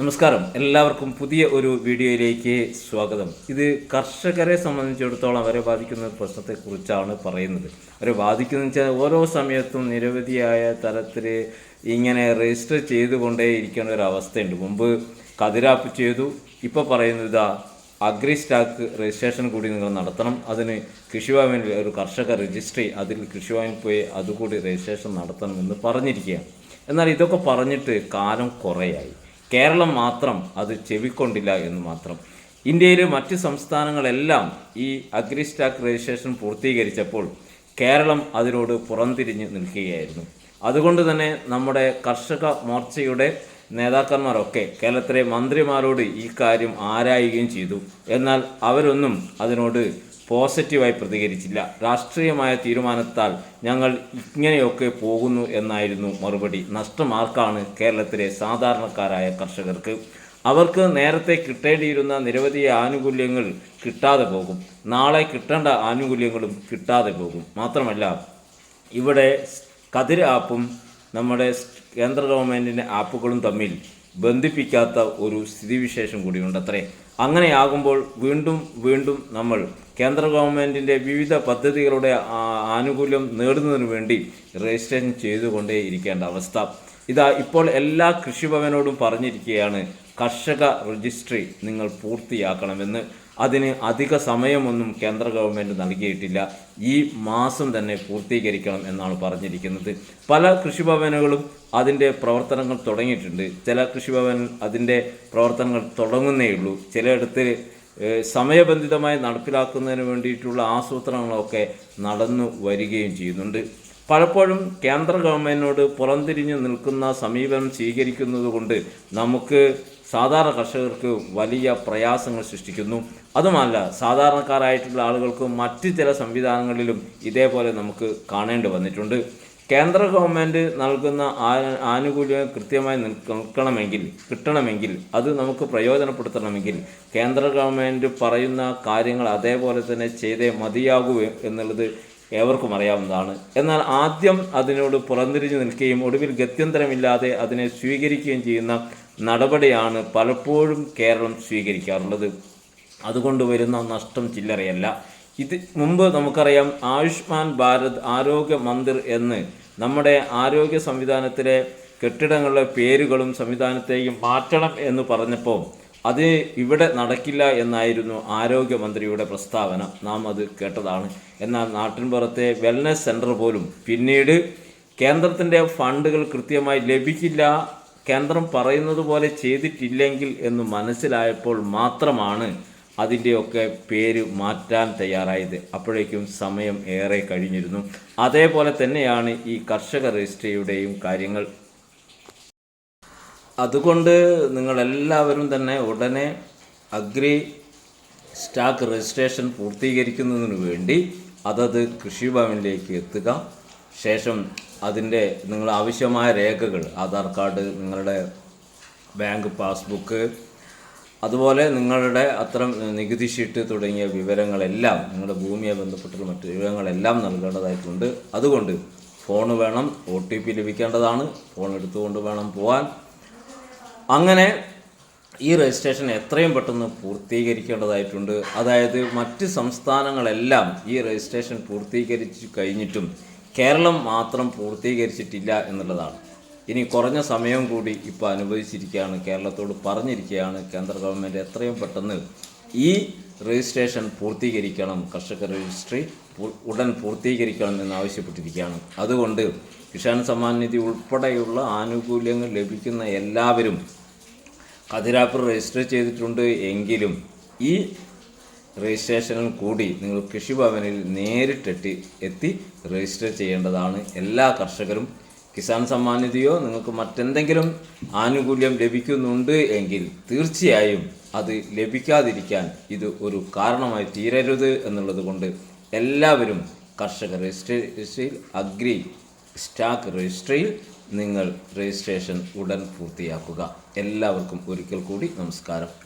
നമസ്കാരം. എല്ലാവർക്കും പുതിയ ഒരു വീഡിയോയിലേക്ക് സ്വാഗതം. ഇത് കർഷകരെ സംബന്ധിച്ചിടത്തോളം അവരെ ബാധിക്കുന്ന പ്രശ്നത്തെക്കുറിച്ചാണ് പറയുന്നത്. അവരെ ബാധിക്കുന്ന വെച്ചാൽ ഓരോ സമയത്തും നിരവധിയായ തരത്തിൽ ഇങ്ങനെ രജിസ്റ്റർ ചെയ്തുകൊണ്ടേ ഇരിക്കേണ്ട ഒരു അവസ്ഥയുണ്ട്. മുമ്പ് കതിരാപ്പ് ചെയ്തു ഇപ്പോൾ പറയുന്നത് അഗ്രി സ്റ്റാക്ക് രജിസ്ട്രേഷൻ കൂടി നിങ്ങൾ നടത്തണം. അതിന് കൃഷിഭവനിൽ ഒരു കർഷക രജിസ്ട്രി അതിൽ കൃഷിഭവനിൽ പോയി അതുകൂടി രജിസ്ട്രേഷൻ നടത്തണം എന്ന് പറഞ്ഞിരിക്കുകയാണ്. എന്നാൽ ഇതൊക്കെ പറഞ്ഞിട്ട് കാലം കുറേയായി. കേരളം മാത്രം അത് ചെവിക്കൊണ്ടില്ല എന്ന് മാത്രം. ഇന്ത്യയിലെ മറ്റ് സംസ്ഥാനങ്ങളെല്ലാം ഈ അഗ്രി സ്റ്റാക്ക് രജിസ്ട്രേഷൻ പൂർത്തീകരിച്ചപ്പോൾ കേരളം അതിനോട് പുറംതിരിഞ്ഞ് നിൽക്കുകയായിരുന്നു. അതുകൊണ്ട് തന്നെ നമ്മുടെ കർഷക മോർച്ചയുടെ നേതാക്കന്മാരൊക്കെ കേരളത്തിലെ മന്ത്രിമാരോട് ഈ കാര്യം ആരായുകയും ചെയ്തു. എന്നാൽ അവരൊന്നും അതിനോട് പോസിറ്റീവായി പ്രതികരിച്ചില്ല. രാഷ്ട്രീയമായ തീരുമാനത്താൽ ഞങ്ങൾ ഇങ്ങനെയൊക്കെ പോകുന്നു എന്നായിരുന്നു മറുപടി. നഷ്ടം ആർക്കാണ്? കേരളത്തിലെ സാധാരണക്കാരായ കർഷകർക്ക്. അവർക്ക് നേരത്തെ കിട്ടേണ്ടിയിരുന്ന നിരവധി ആനുകൂല്യങ്ങൾ കിട്ടാതെ പോകും. നാളെ കിട്ടേണ്ട ആനുകൂല്യങ്ങളും കിട്ടാതെ പോകും. മാത്രമല്ല ഇവിടെ കതിർ ആപ്പും നമ്മുടെ കേന്ദ്ര ഗവൺമെന്റിന്റെ ആപ്പുകളും തമ്മിൽ ബന്ധിപ്പിക്കാത്ത ഒരു സ്ഥിതിവിശേഷം കൂടിയുണ്ട് അത്രേ. അങ്ങനെയാകുമ്പോൾ വീണ്ടും വീണ്ടും നമ്മൾ കേന്ദ്ര ഗവൺമെന്റിന്റെ വിവിധ പദ്ധതികളുടെ ആനുകൂല്യം നേടുന്നതിന് വേണ്ടി രജിസ്ട്രേഷൻ ചെയ്തുകൊണ്ടേ ഇരിക്കേണ്ട അവസ്ഥ. ഇതാ ഇപ്പോൾ എല്ലാ കൃഷിഭവനോടും പറഞ്ഞിരിക്കുകയാണ് കർഷക രജിസ്ട്രി നിങ്ങൾ പൂർത്തിയാക്കണമെന്ന്. അതിന് അധിക സമയമൊന്നും കേന്ദ്ര ഗവൺമെന്റ് നൽകിയിട്ടില്ല. ഈ മാസം തന്നെ പൂർത്തീകരിക്കണം എന്നാണ് പറഞ്ഞിരിക്കുന്നത്. പല കൃഷിഭവനുകളും അതിന്റെ പ്രവർത്തനങ്ങൾ തുടങ്ങിയിട്ടുണ്ട്. ചില കൃഷിഭവൻ അതിന്റെ പ്രവർത്തനങ്ങൾ തുടങ്ങുന്നേ ഉള്ളൂ. ചിലയിടത്ത് സമയബന്ധിതമായി നടപ്പിലാക്കുന്നതിന് വേണ്ടിയിട്ടുള്ള ആസൂത്രണങ്ങളൊക്കെ നടന്നു വരികയും ചെയ്യുന്നുണ്ട്. പലപ്പോഴും കേന്ദ്ര ഗവൺമെന്റിനോട് പുറംതിരിഞ്ഞു നിൽക്കുന്ന സമീപനം സ്വീകരിക്കുന്നത് കൊണ്ട് നമുക്ക് സാധാരണ കർഷകർക്ക് വലിയ പ്രയാസങ്ങൾ സൃഷ്ടിക്കുന്നു. അതുമല്ല സാധാരണക്കാരായിട്ടുള്ള ആളുകൾക്ക് മറ്റ് ചില സംവിധാനങ്ങളിലും ഇതേപോലെ നമുക്ക് കാണേണ്ടി വന്നിട്ടുണ്ട്. കേന്ദ്ര ഗവൺമെന്റ് നൽകുന്ന ആനുകൂല്യം കൃത്യമായി നിൽക്ക- നിൽക്കണമെങ്കിൽ കിട്ടണമെങ്കിൽ അത് നമുക്ക് പ്രയോജനപ്പെടുത്തണമെങ്കിൽ കേന്ദ്ര ഗവൺമെന്റ് പറയുന്ന കാര്യങ്ങൾ അതേപോലെ തന്നെ ചെയ്തേ മതിയാകൂ എന്നുള്ളത് ഏവർക്കും അറിയാവുന്നതാണ്. എന്നാൽ ആദ്യം അതിനോട് പുറംതിരിഞ്ഞു നിൽക്കുകയും ഒടുവിൽ ഗത്യന്തരമില്ലാതെ അതിനെ സ്വീകരിക്കുകയും ചെയ്യുന്ന നടപടിയാണ് പലപ്പോഴും കേരളം സ്വീകരിക്കാറുള്ളത്. അതുകൊണ്ട് വരുന്ന നഷ്ടം ചില്ലറയല്ല. ഇത് മുമ്പ് നമുക്കറിയാം ആയുഷ്മാൻ ഭാരത് ആരോഗ്യ മന്ദിർ എന്ന് നമ്മുടെ ആരോഗ്യ സംവിധാനത്തിലെ കെട്ടിടങ്ങളുടെ പേരുകളും സംവിധാനത്തെയും മാറ്റണം എന്ന് പറഞ്ഞപ്പോൾ അത് ഇവിടെ നടക്കില്ല എന്നായിരുന്നു ആരോഗ്യമന്ത്രിയുടെ പ്രസ്താവന. നാം അത് കേട്ടതാണ്. എന്നാൽ നാട്ടിൻപുറത്തെ വെൽനസ് സെന്റർ പോലും പിന്നീട് കേന്ദ്രത്തിന്റെ ഫണ്ടുകൾ കൃത്യമായി ലഭിക്കില്ല കേന്ദ്രം പറയുന്നത് പോലെ ചെയ്തിട്ടില്ലെങ്കിൽ എന്ന് മനസ്സിലായപ്പോൾ മാത്രമാണ് അതിന്റെയൊക്കെ പേര് മാറ്റാൻ തയ്യാറായത്. അപ്പോഴേക്കും സമയം ഏറെ കഴിഞ്ഞിരുന്നു. അതേപോലെ തന്നെയാണ് ഈ കർഷക രജിസ്ട്രിയുടെയും കാര്യങ്ങൾ. അതുകൊണ്ട് നിങ്ങളെല്ലാവരും തന്നെ ഉടനെ അഗ്രി സ്റ്റാക്ക് രജിസ്ട്രേഷൻ പൂർത്തീകരിക്കുന്നതിന് വേണ്ടി അതത് കൃഷിഭവനിലേക്ക് എത്തുക. ശേഷം അതിന്റെ നിങ്ങൾ ആവശ്യമായ രേഖകൾ ആധാർ കാർഡ് നിങ്ങളുടെ ബാങ്ക് പാസ്ബുക്ക് അതുപോലെ നിങ്ങളുടെ അത്തരം നികുതി ഷീറ്റ് തുടങ്ങിയ വിവരങ്ങളെല്ലാം നിങ്ങളുടെ ഭൂമിയെ ബന്ധപ്പെട്ടുള്ള മറ്റു വിവരങ്ങളെല്ലാം നൽകേണ്ടതായിട്ടുണ്ട്. അതുകൊണ്ട് ഫോൺ വേണം ഒ ടി പി ലഭിക്കേണ്ടതാണ്. ഫോൺ എടുത്തുകൊണ്ട് വേണം പോകാൻ അങ്ങനെ ഈ രജിസ്ട്രേഷൻ എത്രയും പെട്ടെന്ന് പൂർത്തീകരിക്കേണ്ടതായിട്ടുണ്ട്. അതായത് മറ്റ് സംസ്ഥാനങ്ങളെല്ലാം ഈ രജിസ്ട്രേഷൻ പൂർത്തീകരിച്ച് കഴിഞ്ഞിട്ടും കേരളം മാത്രം പൂർത്തീകരിച്ചിട്ടില്ല എന്നുള്ളതാണ്. ഇനി കുറഞ്ഞ സമയം കൂടി ഇപ്പോൾ അനുഭവിച്ചിരിക്കുകയാണ് കേരളത്തോട് പറഞ്ഞിരിക്കുകയാണ് കേന്ദ്ര ഗവൺമെന്റ് എത്രയും പെട്ടെന്ന് ഈ രജിസ്ട്രേഷൻ പൂർത്തീകരിക്കണം കർഷക രജിസ്ട്രി ഉടൻ പൂർത്തീകരിക്കണം എന്ന് ആവശ്യപ്പെട്ടിരിക്കുകയാണ്. അതുകൊണ്ട് കിസാൻ സമ്മാൻ നിധി ഉൾപ്പെടെയുള്ള ആനുകൂല്യങ്ങൾ ലഭിക്കുന്ന എല്ലാവരും കതിരാപ്പ് രജിസ്റ്റർ ചെയ്തിട്ടുണ്ട് എങ്കിലും ഈ രജിസ്ട്രേഷനിൽ കൂടി നിങ്ങൾ കൃഷിഭവനിൽ നേരിട്ടെത്തി എത്തി രജിസ്റ്റർ ചെയ്യേണ്ടതാണ്. എല്ലാ കർഷകരും കിസാൻ സമ്മാൻ നിധിയോ നിങ്ങൾക്ക് മറ്റെന്തെങ്കിലും ആനുകൂല്യം ലഭിക്കുന്നുണ്ട് എങ്കിൽ തീർച്ചയായും അത് ലഭിക്കാതിരിക്കാൻ ഇത് ഒരു കാരണമായി തീരരുത് എന്നുള്ളത് കൊണ്ട് എല്ലാവരും കർഷക രജിസ്ട്രേ രജിസ്ട്രിയിൽ അഗ്രി സ്റ്റാക്ക് രജിസ്ട്രിയിൽ നിങ്ങൾ രജിസ്ട്രേഷൻ ഉടൻ പൂർത്തിയാക്കുക. എല്ലാവർക്കും ഒരിക്കൽ കൂടി നമസ്കാരം.